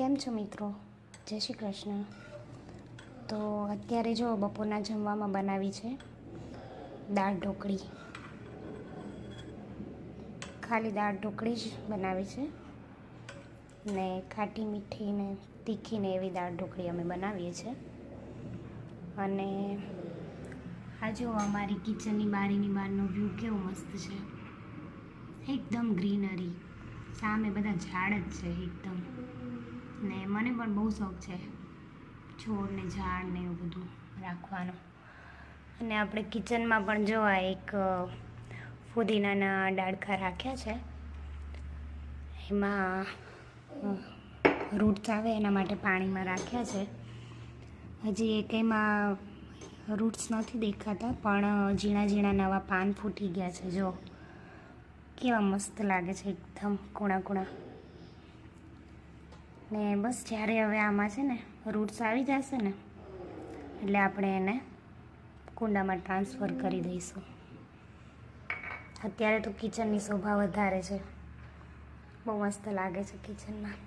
કેમ છો મિત્રો? જય શ્રી કૃષ્ણ. તો અત્યારે જો બપોરના જમવામાં બનાવી છે દાળ ઢોકળી. ખાલી દાળ ઢોકળી જ બનાવી છે. ને ખાટી મીઠી ને તીખી ને એવી દાળ ઢોકળી અમે બનાવીએ છીએ. અને આ જો અમારી કિચનની બારીની બહારનો વ્યૂ કેવો મસ્ત છે. એકદમ ગ્રીનરી સામે બધા ઝાડ જ છે, એકદમ. ને મને પણ બહુ શોખ છે છોડ ને ઝાડ ને એવું બધું રાખવાનો. અને આપણે કિચનમાં પણ જો આ એક ફુદીનાના ડાળખા રાખ્યા છે, એમાં રૂટ્સ આવે એના માટે પાણીમાં રાખ્યા છે. હજી એક એમાં રૂટ્સ નથી દેખાતા, પણ ઝીણા ઝીણા નવા પાન ફૂટી ગયા છે, જો. કેવા મસ્ત લાગે છે, એકદમ કૂણા કૂણા. ને બસ જ્યારે હવે આમાં છે ને રૂટ્સ આવી જશે ને, એટલે આપણે એને કુંડામાં ટ્રાન્સફર કરી દઈશું. અત્યારે તો કિચનની શોભા વધારે છે. બહુ મસ્ત લાગે છે કિચનમાં